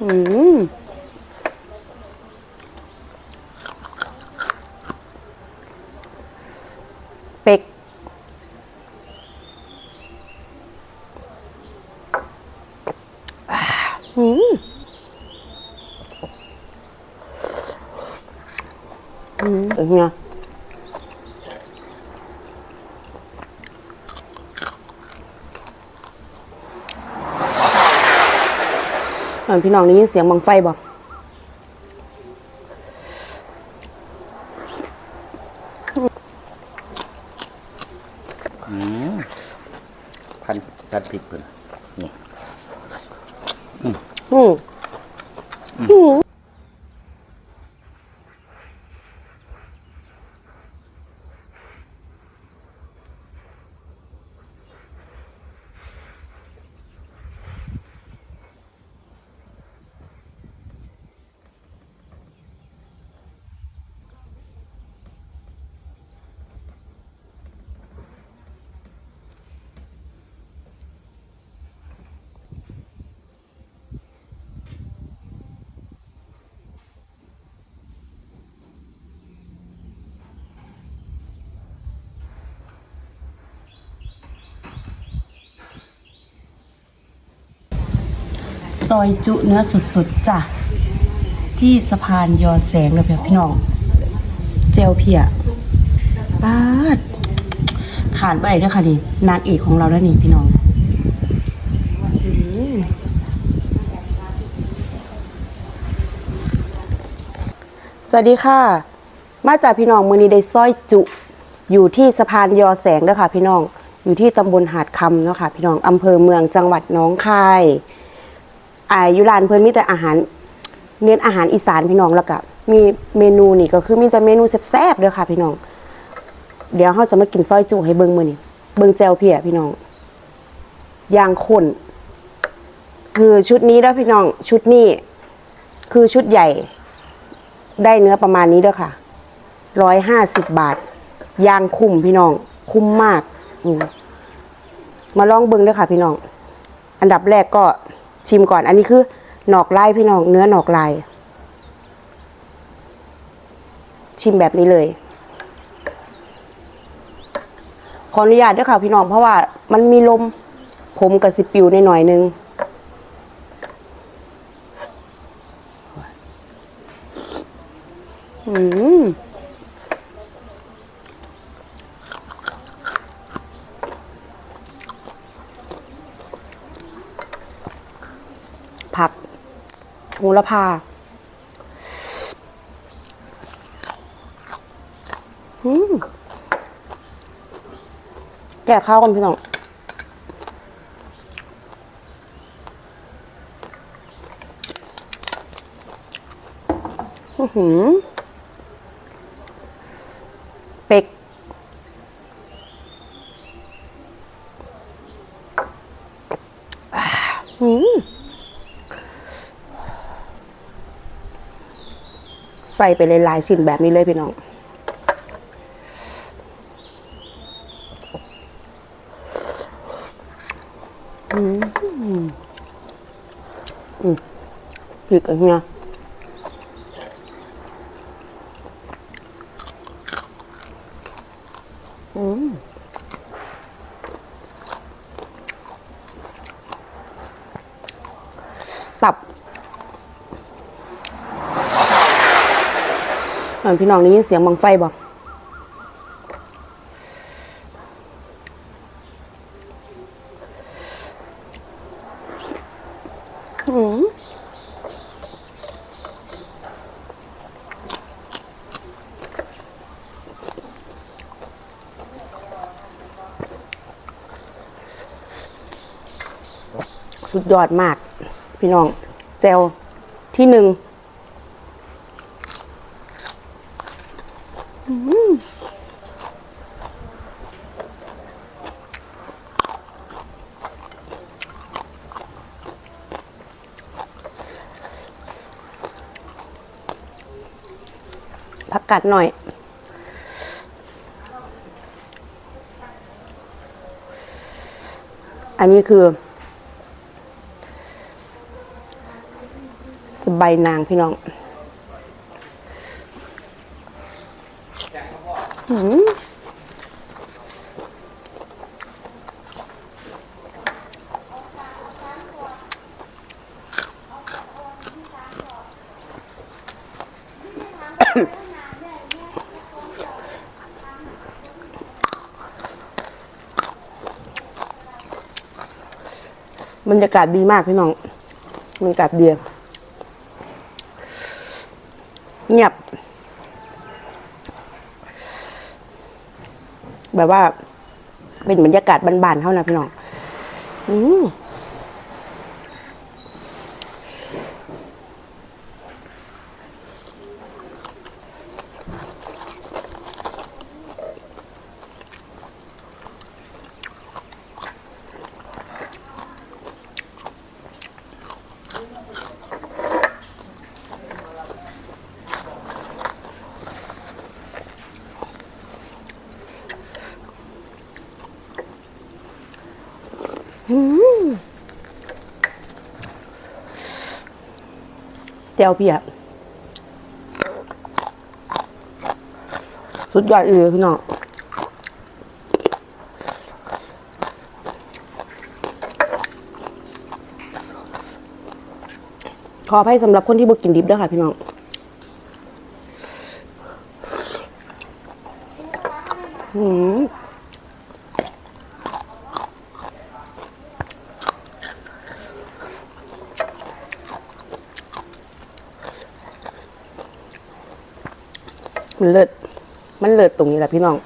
อืมเป็กอืมอืมเฮียเอ พี่น้องได้ยินเสียงบังไฟบ่พันพันพริกเพิ่นนี่อืมอืม ซอยจุเนื้อสุดๆจ้ะ ที่สะพานยอแสงเลยพี่น้อง เจลเพียปาด ขาดไปด้วยค่ะนี่นางเอกของเราแล้วนี่พี่น้องสวัสดีค่ะ มาจากพี่น้องมือนี้ได้ซอยจุ อยู่ที่สะพานยอแสงเด้อค่ะพี่น้อง อยู่ที่ตำบลหาดคำเนาะค่ะพี่น้องอำเภอเมืองจังหวัดน้องคาย อายุรานเพิ่นมีแต่อาหาร เน้นอาหารอีสานพี่น้องแล้วก็มีเมนูนี่ก็คือมีแต่เมนูแซ่บๆเด้อค่ะ พี่น้อง เดี๋ยวเราจะมากินซอยจุให้เบิ่งมือนี้เบิ่งแจวเพียพี่น้องย่างข้นคือชุดนี้เด้อพี่น้องชุดนี้ คือชุดใหญ่ ได้เนื้อประมาณนี้ด้อค่ะร้อยห้าสิบบาท ยางคุ้มพี่น้อง คุ้มมากอมมาลองเบิ่งด้อค่ะ พี่น้อง อันดับแรกก็ ชิมก่อน อันนี้คือหนอกลายพี่น้องเนื้อหนอกลาย ชิมแบบนี้เลย ขออนุญาตด้วยค่ะพี่น้องเพราะว่ามันมีลมผมกับสิปิวในหน่อยนึงอืม ผัก โหระพาแกะข้าวกันพี่น้องอือหือ เป็ก อ่าหืม ใส่ไปหลายๆชิ้นแบบนี้เลยพี่น้อง อืมอืมพริกอันเนี้ยอืมตับ เออพี่น้องได้ยินเสียงบังไฟบอกอืมสุดยอดมาก พี่น้องเจลที่หนึ่ง ผั กกัดหน่อย อันนี้คือ สบายนางพี่น้องหืม บรรยากาศดีมากพี่น้องบรรยากาศดีเงียบ แบบว่า เป็นบรรยากาศบานๆเท่านั้นพี่น้อง อืม เจียวเพียสุดยอดเลยพี่น้องขออภัยสำหรับคนที่บ่กินดิบด้วยค่ะพี่น้องหืม มันเลิศมันเลิศตรงนี้แหละพี่น้อง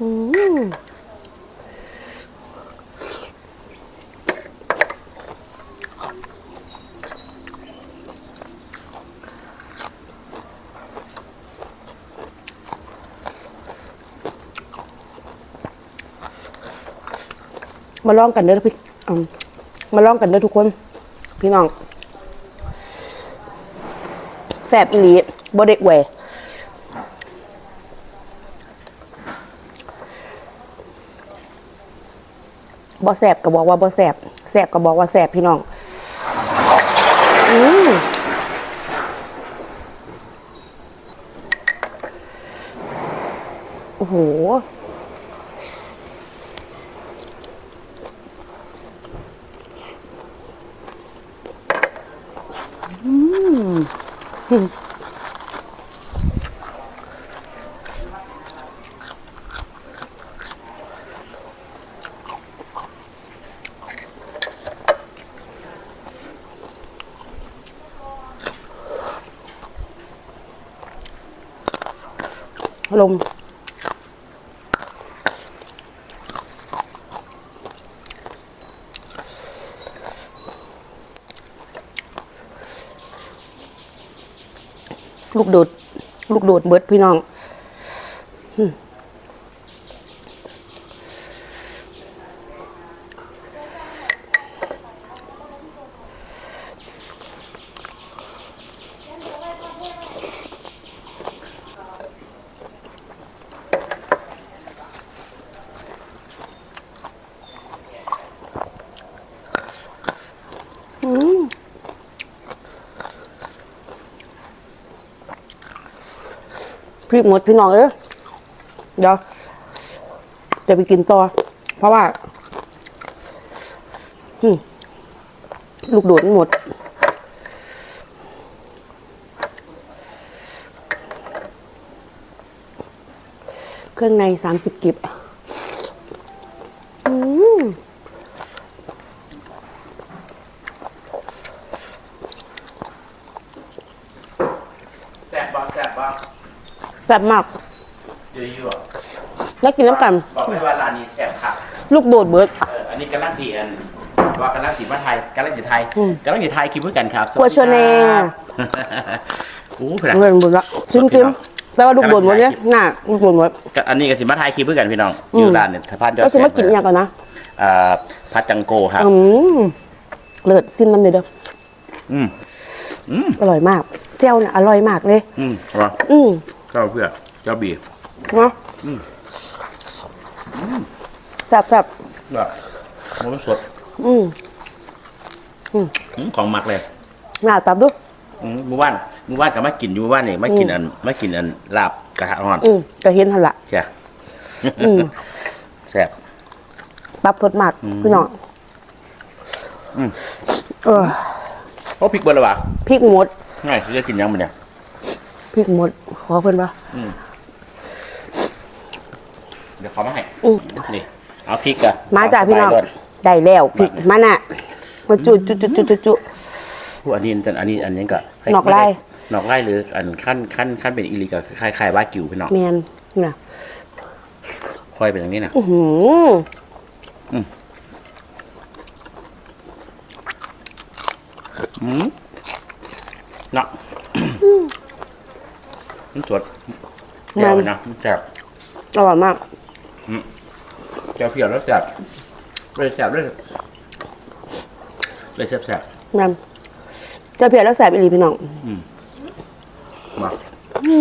อืมมาลองกันเด้อพี่มาลองกันเด้อทุกคน พี่น้อง สบอีหลีบ่เด็กแหวบ่แสบก็บอกว่าบ่แสบแสบก็บอกว่าแสบพี่น้อง อืมโอ้โห ล ลูกโดด ลูกโดดเบิดพี่น้องอืม พริกหมดพี่น้องเอ้ยเดี๋ยวจะไปกินต่อ เพราะว่าลูกโดดหมด เครื่องในสามสิบกิบอืม แซ่บบ้าแซ่บบ้า แซ่บมากเยอะอยู่อะแล้วกินน้ำกัน บอกเลยว่าร้านนี้แซ่บค่ะ ลูกโดดเบิร์ด เอออันนี้กำลังสีอันว่ากำลังสีมาไทยกำลังสีไทยอืมกำลังสีไทยคิดเพื่อกันครับกลัวชวนแน่ โอ้เพื่อน เงินหมดละซิมสดพี่ซิมน้องแต่ว่าลูกโดดหมดเนี่ยหน้าลูกโดดหมดก็อันนี้ก็สิมาไทยคิดเพื่อกันพี่น้อง อืม อยู่ร้านเนี่ยสะพานยอดก็จะมากินอย่างก่อนนะเอ่อพัดจังโกครับ อืมเลิศซิมน้ำเลยเด้ออืมอืม อร่อยมากเจ้าน่ะอร่อยมากเลย อืมครับอืม เจ้าเพื่อเจ้าบีเนาะอืมแซ่บแซ่บแบบมันสดอืมอืมของหมักเลยหน้าตับดูอืมเมื่อวานเมื่อวานก็มากินอยู่เมื่อวานนี่มากินอันมากินอันลาบกระทะร้อนอืมก็เห็นทันละใช่อืมแซ่บตับสดมากอืมพี่น้องอืมเออโอ้พริกเบอร์ละวะพริกหมดง่ายจะกินยังมันเนี่ย พริกหมด ขอเพิ่นปะเดี๋ยวเขามาให้อืมนี่เอาพริกอะมาจากพี่น้องเไปก่ได้แล้วพริกมาน่ะมาจุจุจุจุจุจุ ผู้อันนี้อันนี้อันนี้ก็นอกไร่ นอกไร่หรืออันขั้นขั้นขั้นเป็นอีลีก็คล้ายคล้ายๆว่ากิวพี่น้องแมนน่ะค่อยเป็นอย่างนี้นะ อื้อหืออืมเนาะ มันสดแจ่วเลยนะมันแจ่บอร่อยมากแจ่วเพียวแล้วแจ่บเลยแจ่บเลยเลยแซ่บแซ่บแมนเจะเพียแล้วแสบอีหลีพี่น้องมาอื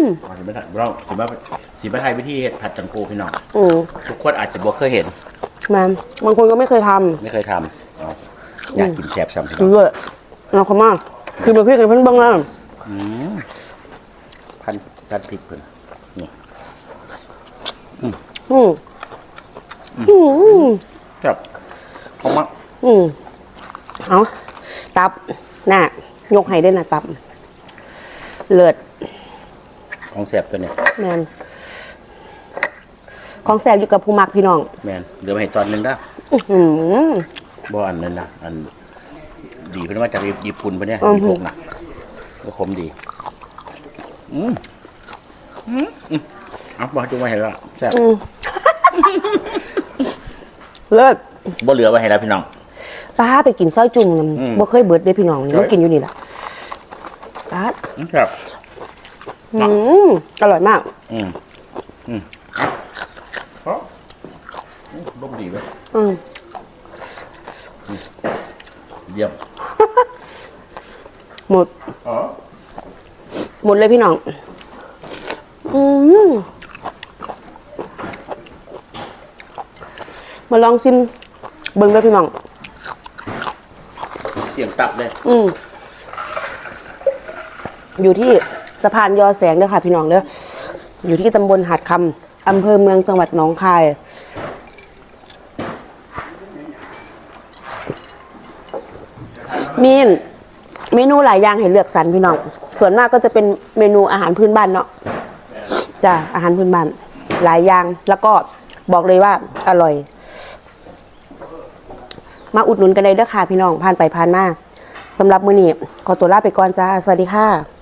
มเอาสิมาถ่ายเราสิมาสิมาไทยวิธีเห็ดผัดจังปูพี่น้องอืมทุกคนอาจจะบ่เคยเห็นแมนบางคนก็ไม่เคยทไม่เคยทำเอาอยากกินแซ่บซ้ำพี่ำน้องเลยเราเขามากคือมาพี่กันเพิ่นเบ้างแล้วพัน พันพริกเพิ่นนี่อืมอืมแซ่บเขามักอืมเอาตับน่ะยกให้ได้น่ะตับ เลิศของแซ่บตัวเนี้ยแมนของแสบอยู่กับผู้มักพี่น้อง แมนเดี๋ยวมาให้ตอนหนึงนะอื้อหือบ่อันนั้นนะอัน ดีเพิ่นว่าจากญี่ปุ่นปะเนี่ยอือฮึญี่ปุ่นนะก็ขมดี อืมอืมอืม เอาบ่จุงไว้ให้แล้วแซ่บอืมเลิศบ่เหลือไว้ให้แล้วพี่น้อง ป้าไปกินซอยจุ่มนอืมบ่เคยเบิดเด้อพี่น้องนี่ใช่ มากินอยู่นี่แหละป้าอืมแซ่บ อืมอร่อยมาก อืม อืมเอาเอาอืมบ่ดีเว้ยอืมเยี่ยมหมด อ๋อหมดเลยพี่น้อง อืมมาลองชิมเบิ่งเลยพี่น้อง เสียงตับเลยอืมอยู่ที่สะพานยอแสงเด้อค่ะ พี่น้องเด้ออยู่ที่ตำบลหาดคำอำเภอเมืองจังหวัดหนองคาย มีนเมนูหลายอย่างให้เลือกสรรพี่น้อง ส่วนมากก็จะเป็นเมนูอาหารพื้นบ้านเนาะ จ้ะอาหารพื้นบ้านหลายอย่างแล้วก็บอกเลยว่าอร่อย มาอุดหนุนกันเลยเด้อค่ะพี่น้องผ่านไปผ่านมาสำหรับมื้อนี้ขอตัวลาไปก่อนจ้าสวัสดีค่ะ